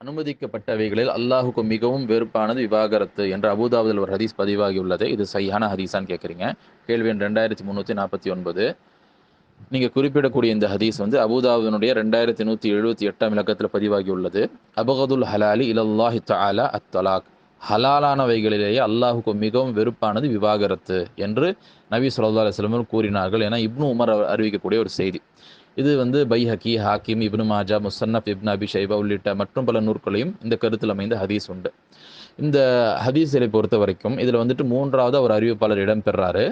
அனுமதிக்கப்பட்டவைகளில் அல்லாஹுக்கு மிகவும் வெறுப்பானது விவாகரத்து என்ற அபுதாபுதில் ஒரு ஹதீஸ் பதிவாகியுள்ளது. இது சரியான ஹதீஸான்னு கேட்குறீங்க கேள்வி எண் ரெண்டாயிரத்தி முந்நூற்றி நாற்பத்தி ஒன்பது. நீங்கள் குறிப்பிடக்கூடிய இந்த ஹதீஸ் வந்து அபுதாபுனுடைய ரெண்டாயிரத்தி நூற்றி எழுபத்தி எட்டாம் இலக்கத்தில் பதிவாகியுள்ளது. அபகதுல் ஹலாலி இலல்லாஹி தஆலா அத் தலாக் ஹலாலானவைகளிலேயே அல்லாஹுக்கு மிகவும் வெறுப்பானது விவாகரத்து என்று நபி சொல்லா அலுவலம் கூறினார்கள் என இப்னு உமர் அறிவிக்கக்கூடிய ஒரு செய்தி. இது வந்து பைஹக்கி ஹாக்கிம் இப்னு மாஜா முசன்னப் இப்னு அபி ஷைபா உள்ளிட்ட மற்றும் பல நூற்களையும் இந்த கருத்தில் அமைந்த ஹதீஸ் உண்டு. இந்த ஹதீஸை பொறுத்த வரைக்கும் இதில் வந்துட்டு மூன்றாவது ஒரு அறிவிப்பாளர் இடம்பெறாரு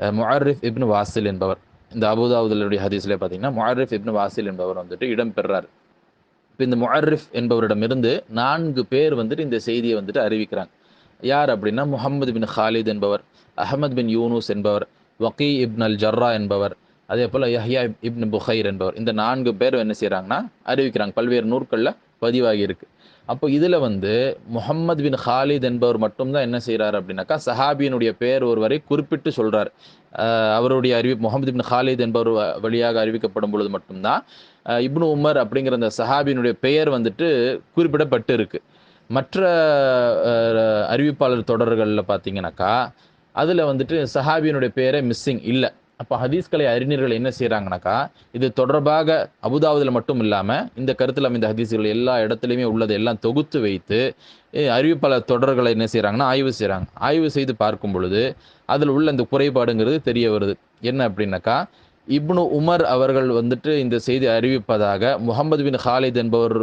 முஹாரிஃப் இப்னு வாசில் என்பவர். இந்த அபுதாவுதலுடைய ஹதீஸ்லேயே பார்த்தீங்கன்னா முஹர்ரிஃப் இப்னு வாசில் என்பவர் வந்துட்டு இடம்பெறாரு. இப்போ இந்த முஹர்ரிஃப் என்பவரிடமிருந்து நான்கு பேர் வந்துட்டு இந்த செய்தியை வந்துட்டு அறிவிக்கிறாங்க. யார் அப்படின்னா முகமது பின் ஹாலித் என்பவர் அஹமத் பின் யூனூஸ் என்பவர் வக்கீ இப்னல் ஜர்ரா என்பவர் அதே போல் யஹ்யா இப்னு புஹைர் என்பவர். இந்த நான்கு பேர் என்ன செய்கிறாங்கன்னா அறிவிக்கிறாங்க. பல்வேறு நூற்களில் பதிவாகி இருக்கு. அப்போ இதில் வந்து முகமது பின் ஹாலித் என்பவர் மட்டும்தான் என்ன செய்கிறார் அப்படின்னாக்கா சஹாபியினுடைய பேர் ஒருவரை குறிப்பிட்டு சொல்கிறார் அவருடைய அறிவி முகமது பின் ஹாலித் என்பவர் வழியாக அறிவிக்கப்படும் பொழுது மட்டும்தான் இப்னு உமர் அப்படிங்கிற அந்த சஹாபியினுடைய பெயர் வந்துட்டு குறிப்பிடப்பட்டு இருக்கு மற்ற அறிவிப்பாளர் தொடர்களில் பார்த்தீங்கன்னாக்கா அதில் வந்துட்டு சஹாபியினுடைய பேரே மிஸ்ஸிங் இல்லை. அப்போ ஹதீஸ்கலை அறிஞர்கள் என்ன செய்கிறாங்கனாக்கா இது தொடர்பாக அபுதாபுதில் மட்டும் இல்லாமல் இந்த கருத்தில் அமைந்த ஹதீஸ்கள் எல்லா இடத்துலையுமே உள்ளதை எல்லாம் தொகுத்து வைத்து அறிவிப்பாளர் தொடர்களை என்ன செய்கிறாங்கன்னா ஆய்வு செய்கிறாங்க ஆய்வு செய்து பார்க்கும் பொழுது அதில் உள்ள இந்த குறைபாடுங்கிறது தெரிய வருது. என்ன அப்படின்னாக்கா இப்னு உமர் அவர்கள் வந்துட்டு இந்த செய்தி அறிவிப்பதாக முகமது பின் ஹாலித் என்பவர்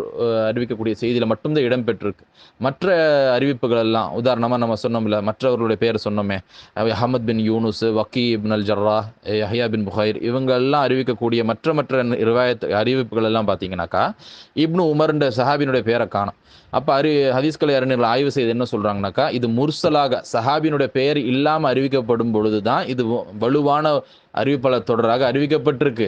அறிவிக்கக்கூடிய செய்தியில் மட்டும்தான் இடம்பெற்றிருக்கு மற்ற அறிவிப்புகள் எல்லாம் உதாரணமாக நம்ம சொன்னோம்ல மற்றவர்களுடைய பேர் சொன்னோமே அஹமத் பின் யூனுஸ் வக்கி இப்ன் அல் ஜர்ரா ஹயா பின் புஹைர் இவங்கெல்லாம் அறிவிக்கக்கூடிய மற்ற மற்ற ரிவாயத் அறிவிப்புகள் எல்லாம் பார்த்தீங்கன்னாக்கா இப்னு உமர்ன்ற சஹாபினுடைய பேரை காணும். அப்போ அறி ஹதீஸ்கலை அறிஞர்கள் ஆய்வு செய்து என்ன சொல்கிறாங்கனாக்கா இது முர்சலாக சஹாபினுடைய பெயர் இல்லாமல் அறிவிக்கப்படும் பொழுது தான் இது வலுவான அறிவிப்பாளர் தொடராக அறிவிக்கப்பட்டிருக்கு.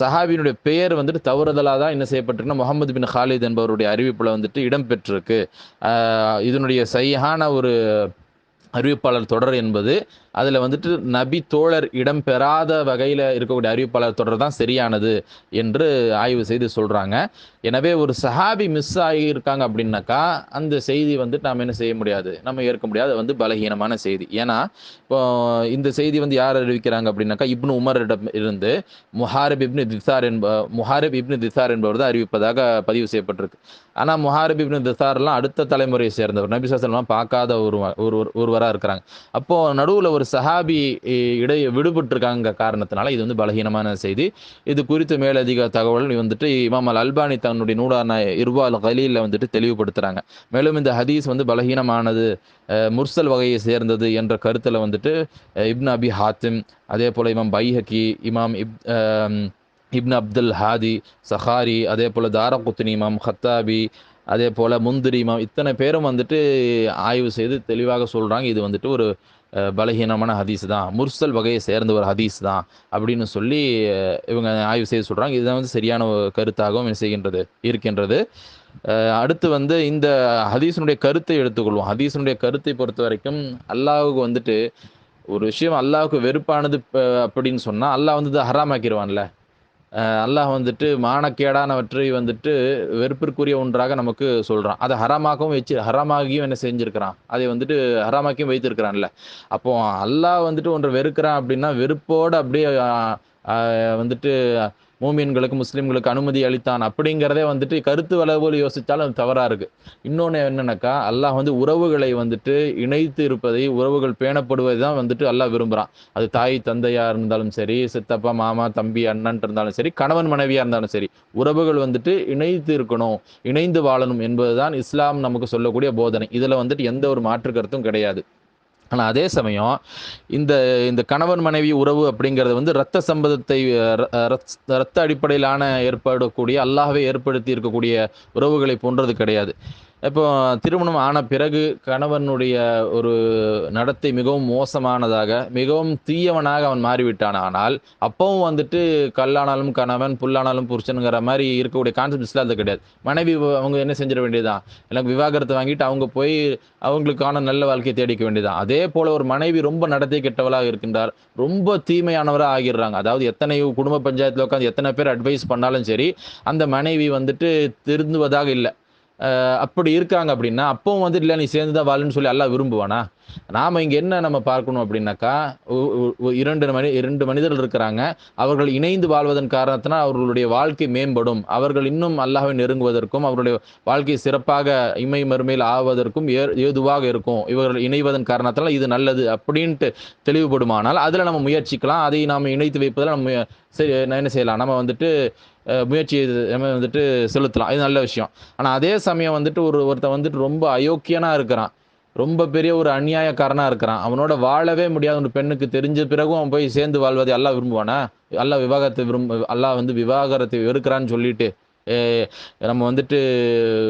சஹாபியினுடைய பெயர் வந்துட்டு தவறுதலாக தான் என்ன செய்யப்பட்டிருக்குன்னா முகமது பின் ஹாலித் என்பவருடைய அறிவிப்பில் வந்துட்டு இடம்பெற்றிருக்கு. இதனுடைய சரியான ஒரு அறிவிப்பாளர் தொடர் என்பது அதில் வந்துட்டு நபி தோழர் இடம்பெறாத வகையில் இருக்கக்கூடிய அறிவிப்பாளர் தொடர் தான் சரியானது என்று ஆய்வு செய்து சொல்கிறாங்க எனவே ஒரு சஹாபி மிஸ் ஆகியிருக்காங்க அப்படின்னாக்கா அந்த செய்தி வந்துட்டு நாம் என்ன செய்ய முடியாது? நம்ம ஏற்க முடியாது. அது வந்து பலகீனமான செய்தி. ஏன்னா இப்போ இந்த செய்தி வந்து யார் அறிவிக்கிறாங்க அப்படின்னாக்கா இப்னு உமரிடம் இருந்து முஹாரிப் இப்னு திசார் என்ப முஹாரிப் இப்னு திசார் என்பவர் தான் அறிவிப்பதாக பதிவு செய்யப்பட்டிருக்கு. ஆனால் முஹாரிப் இப்னு திசார்லாம் அடுத்த தலைமுறையை சேர்ந்தவர். நபி சாஸ்லாம் பார்க்காத ஒரு ஒரு ஒருவராக இருக்கிறாங்க. அப்போது நடுவில் ஒரு சஹாபி இடையே விடுபட்டிருக்காங்க காரணத்தினால இது வந்து பலகீனமான செய்தி. இது குறித்து மேலதிக தகவல் வந்துட்டு இமாம் அல் அல்பானி தன்னுடைய நூடான இர்வால் கலீலில் வந்துட்டு தெளிவுபடுத்துகிறாங்க மேலும் இந்த ஹதீஸ் வந்து பலகீனமானது முர்சல் வகையை சேர்ந்தது என்ற கருத்தில் வந்துட்டு இப்ன் அபி ஹாத்திம் அதே போல் இமாம் பைஹக்கி இமாம் இப் இப்னு அப்துல் ஹாதி சஹாரி அதே போல் தாரகுத்தினி இமாம் ஹத்தாபி அதே போல் முந்திரி இமாம் இத்தனை பேரும் வந்துட்டு ஆய்வு செய்து தெளிவாக சொல்கிறாங்க இது வந்துட்டு ஒரு பலகீனமான ஹதீஸ் தான். முர்சல் வகையை சேர்ந்த ஒரு ஹதீஸ் தான் அப்படின்னு சொல்லி இவங்க ஆய்வு செய்து சொல்கிறாங்க இதுதான் வந்து சரியான கருத்தாகவும் செய்கின்றது இருக்கின்றது. அடுத்து வந்து இந்த ஹதீஸினுடைய கருத்தை எடுத்துக்கொள்வோம். ஹதீஸினுடைய கருத்தை பொறுத்த வரைக்கும் அல்லாவுக்கு வந்துட்டு ஒரு விஷயம் அல்லாவுக்கு வெறுப்பானது அப்படின்னு சொன்னால் அல்லாஹ் வந்து ஹராமாக்கிடுவான்ல அல்லாஹ் வந்துட்டு மானக்கேடானவற்றை வந்துட்டு வெறுப்பிற்குரிய ஒன்றாக நமக்கு சொல்கிறான் அதை ஹராமாகவும் வச்சு ஹராமாகியும் என்ன செஞ்சுருக்கிறான். அதை வந்துட்டு ஹராமாக்கியும் வைத்திருக்கிறான்ல. அப்போ அல்லாஹ் வந்துட்டு ஒன்றை வெறுக்கிறான் அப்படின்னா வெறுப்போடு அப்படியே வந்துட்டு மூமியன்களுக்கு முஸ்லீம்களுக்கு அனுமதி அளித்தான் அப்படிங்கிறதே வந்துட்டு கருத்து வளவோல் யோசித்தாலும் அது தவறாக இருக்குது இன்னொன்று என்னென்னாக்கா அல்லாஹ் வந்து உறவுகளை வந்துட்டு இணைத்து இருப்பதை உறவுகள் பேணப்படுவதை தான் வந்துட்டு அல்லாஹ் விரும்புகிறான் அது தாய் தந்தையாக இருந்தாலும் சரி சித்தப்பா மாமா தம்பி அண்ணன் இருந்தாலும் சரி கணவன் மனைவியாக இருந்தாலும் சரி உறவுகள் வந்துட்டு இணைத்து இருக்கணும் இணைந்து வாழணும் என்பதுதான் இஸ்லாம் நமக்கு சொல்லக்கூடிய போதனை. இதில் வந்துட்டு எந்த ஒரு மாற்று கருத்தும் கிடையாது. ஆனால் அதே சமயம் இந்த இந்த கணவன் மனைவி உறவு அப்படிங்கிறது வந்து இரத்த சம்பந்தத்தை இரத்த அடிப்படையிலான ஏற்படக்கூடிய அல்லாஹவே ஏற்படுத்தி இருக்கக்கூடிய உறவுகளை போன்றது கிடையாது. இப்போ திருமணம் ஆன பிறகு கணவனுடைய ஒரு நடத்தை மிகவும் மோசமானதாக மிகவும் தீயவனாக அவன் மாறிவிட்டான். ஆனால் அப்பவும் வந்துட்டு கல்லானாலும் கணவன் புல்லானாலும் புருஷனுங்கிற மாதிரி இருக்கக்கூடிய கான்செப்ட் அது கிடையாது. மனைவி அவங்க என்ன செஞ்சிட வேண்டியதான் எனக்கு விவாகரத்தை வாங்கிட்டு அவங்க போய் அவங்களுக்கான நல்ல வாழ்க்கையை தேடிக்க வேண்டியதான் அதே போல ஒரு மனைவி ரொம்ப நடத்தை கெட்டவளாக இருக்கின்றார் ரொம்ப தீமையானவராக ஆகிடுறாங்க. அதாவது எத்தனை குடும்ப பஞ்சாயத்தில் உட்காந்து எத்தனை பேர் அட்வைஸ் பண்ணாலும் சரி அந்த மனைவி வந்துட்டு திருந்துவதாக இல்லை. அப்படி இருக்காங்க அப்படின்னா அப்பவும் வந்து இல்லை நீ சேர்ந்து தான் வாழ்ன்னு சொல்லி எல்லாம் விரும்புவானா? நாம இங்க என்ன நம்ம பார்க்கணும் அப்படின்னாக்கா இரண்டு மனி இரண்டு மனிதர்கள் இருக்கிறாங்க. அவர்கள் இணைந்து வாழ்வதன் காரணத்தினால் அவர்களுடைய வாழ்க்கை மேம்படும். அவர்கள் இன்னும் அல்லாஹை நெருங்குவதற்கும் அவருடைய வாழ்க்கை சிறப்பாக இமை மறுமையில் ஆவதற்கும் ஏ- ஏதுவாக இருக்கும். இவர்கள் இணைவதன் காரணத்தினால் இது நல்லது அப்படின்ட்டு தெளிவுபடுமானால் அதில் நம்ம முயற்சிக்கலாம். அதை நாம் இணைத்து வைப்பதில் நம்ம சரி என்ன செய்யலாம்? நம்ம வந்துட்டு முயற்சி இது- நம்ம வந்துட்டு செலுத்தலாம். இது நல்ல விஷயம். ஆனால் அதே சமயம் வந்துட்டு ஒரு ஒருத்தன் வந்துட்டு ரொம்ப அயோக்கியனாக இருக்கிறான். ரொம்ப பெரிய ஒரு அநியாயக்காரனாக இருக்கிறான். அவனோட வாழவே முடியாத ஒரு பெண்ணுக்கு தெரிஞ்ச பிறகும் அவன் போய் சேர்ந்து வாழ்வதை எல்லாம் விரும்புவானா? எல்லாம் விவாகரத்தை விரும்ப எல்லாம் வந்து விவாகரத்தை வெறுக்கிறான்னு சொல்லிட்டு நம்ம வந்துட்டு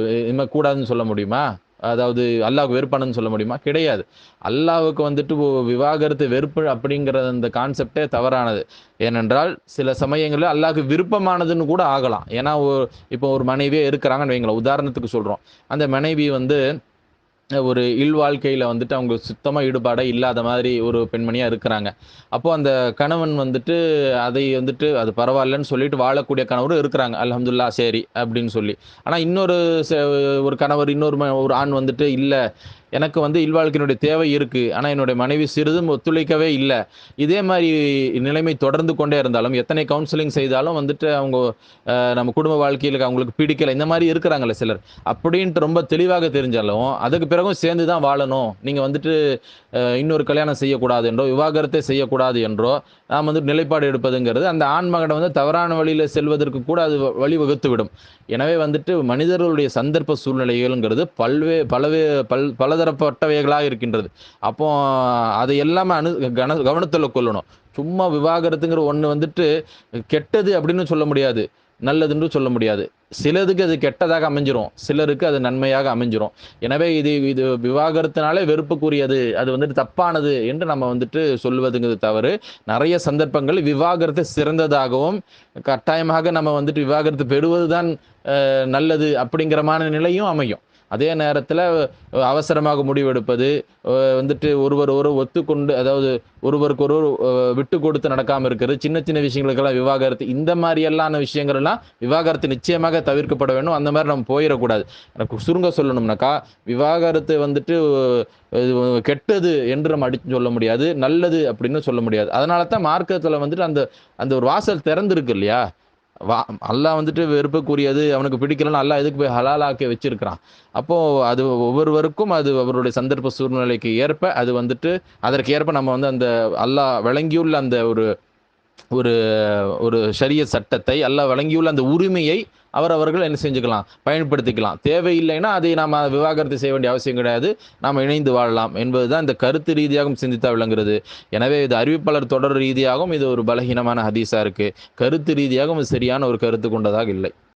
இனிமே கூடாதுன்னு சொல்ல முடியுமா? அதாவது அல்லாவுக்கு வெறுப்பானன்னு சொல்ல முடியுமா? கிடையாது. அல்லாவுக்கு வந்துட்டு விவாகரத்து வெறுப்பு அப்படிங்கிற அந்த கான்செப்டே தவறானது. ஏனென்றால் சில சமயங்களில் அல்லாவுக்கு விருப்பமானதுன்னு கூட ஆகலாம். ஏன்னா ஒரு இப்போ ஒரு மனைவியே இருக்கிறாங்கன்னு வைங்களேன். உதாரணத்துக்கு சொல்கிறோம் அந்த மனைவி வந்து ஒரு இல்வாழ்க்கையில் வந்துட்டு அவங்க சுத்தமாக ஈடுபாடே இல்லாத மாதிரி ஒரு பெண்மணியாக இருக்கிறாங்க. அப்போது அந்த கணவன் வந்துட்டு அதை வந்துட்டு அது பரவாயில்லன்னு சொல்லிட்டு வாழக்கூடிய கணவரும் இருக்கிறாங்க. அலமதுல்லா சரி அப்படின்னு சொல்லி. ஆனால் இன்னொரு ஒரு கணவர் இன்னொரு ம- ஒரு ஆண் வந்துட்டு இல்லை. எனக்கு வந்து இல்வாழ்க்கையினுடைய தேவை இருக்குது ஆனால் என்னுடைய மனைவி சிறிதும் ஒத்துழைக்கவே இல்லை. இதே மாதிரி நிலைமை தொடர்ந்து கொண்டே இருந்தாலும் எத்தனை கவுன்சிலிங் செய்தாலும் வந்துட்டு அவங்க நம்ம குடும்ப வாழ்க்கையில் அவங்களுக்கு பிடிக்கல. இந்த மாதிரி இருக்கிறாங்களே சிலர். அப்படின்ட்டு ரொம்ப தெளிவாக தெரிஞ்சாலும் அதுக்கு பிறகும் சேர்ந்து தான் வாழணும். நீங்கள் வந்துட்டு இன்னொரு கல்யாணம் செய்யக்கூடாது என்றோ விவாகரத்தை செய்யக்கூடாது என்றோ நாம் வந்து நிலைப்பாடு எடுப்பதுங்கிறது அந்த ஆண் மகனை வந்து தவறான வழியில் செல்வதற்கு கூட அது வழிவகுத்து விடும் எனவே வந்துட்டு மனிதர்களுடைய சந்தர்ப்ப சூழ்நிலைகள்ங்கிறது பல்வே பலவே பல் பலதரப்பட்டவைகளாக இருக்கின்றது. அப்போ அதை எல்லாமே அனு கன கவனத்தில் கொள்ளணும். சும்மா விவாகரத்துங்கிற ஒன்று வந்துட்டு கெட்டது அப்படின்னு சொல்ல முடியாது. நல்லதுன்னு சொல்ல முடியாது. சிலதுக்கு அது கெட்டதாக அமைஞ்சிரும். சிலருக்கு அது நன்மையாக அமைஞ்சிரும். எனவே இது இது விவாகரத்தினாலே வெறுப்புக்குரியது. அது வந்துட்டு தப்பானது என்று நம்ம வந்துட்டு சொல்லுவதுங்கிறது தவறு. நிறைய சந்தர்ப்பங்கள் விவாகரத்து சிறந்ததாகவும் கட்டாயமாக நம்ம வந்துட்டு விவாகரத்து பெறுவதுதான் தான் நல்லது அப்படிங்கிறமான நிலையும் அமையும். அதே நேரத்தில் அவசரமாக முடிவெடுப்பது வந்துட்டு ஒருவர் ஒரு ஒத்துக்கொண்டு அதாவது ஒருவருக்கு ஒரு விட்டு கொடுத்து நடக்காமல் இருக்கிறது சின்ன சின்ன விஷயங்களுக்கெல்லாம் விவாகரத்து இந்த மாதிரியெல்லான விஷயங்கள்லாம் விவாகரத்து நிச்சயமாக தவிர்க்கப்பட வேண்டும். அந்த மாதிரி நம்ம போயிடக்கூடாது. எனக்கு சுருங்க சொல்லணும்னாக்கா விவாகரத்து வந்துட்டு கெட்டது என்று நம்ம அடிச்சு சொல்ல முடியாது நல்லது அப்படின்னு சொல்ல முடியாது. அதனால தான் மார்க்கத்தில் வந்துட்டு அந்த அந்த ஒரு வாசல் திறந்துருக்கு இல்லையா? வா அல்லாஹ் வந்துட்டு வெறுப்புக்குரியது அவனுக்கு பிடிக்கலன்னு அல்லாஹ் எதுக்கு போய் ஹலாலாக்கி வச்சிருக்கிறான்? அப்போ அது ஒவ்வொருவருக்கும் அது அவருடைய சந்தர்ப்ப சூழ்நிலைக்கு ஏற்ப அது வந்துட்டு அதற்கு ஏற்ப நம்ம வந்து அந்த அல்லாஹ் வழங்கியுள்ள அந்த ஒரு ஒரு ஒரு ஷரிய சட்டத்தை அல்லாஹ் வழங்கியுள்ள அந்த உரிமையை அவரவர்கள் என்ன செஞ்சுக்கலாம்? பயன்படுத்திக்கலாம். தேவையில்லைன்னா அதை நாம் விவாகரத்து செய்ய வேண்டிய அவசியம் கிடையாது. நாம் இணைந்து வாழலாம் என்பதுதான் இந்த கருத்து ரீதியாகவும் சிந்தித்தா விளங்குறது எனவே இது அறிவிப்பாளர் தொடர் ரீதியாகவும் இது ஒரு பலகீனமான ஹதீஸாக இருக்குது கருத்து ரீதியாகவும் இது சரியான ஒரு கருத்து கொண்டதாக இல்லை.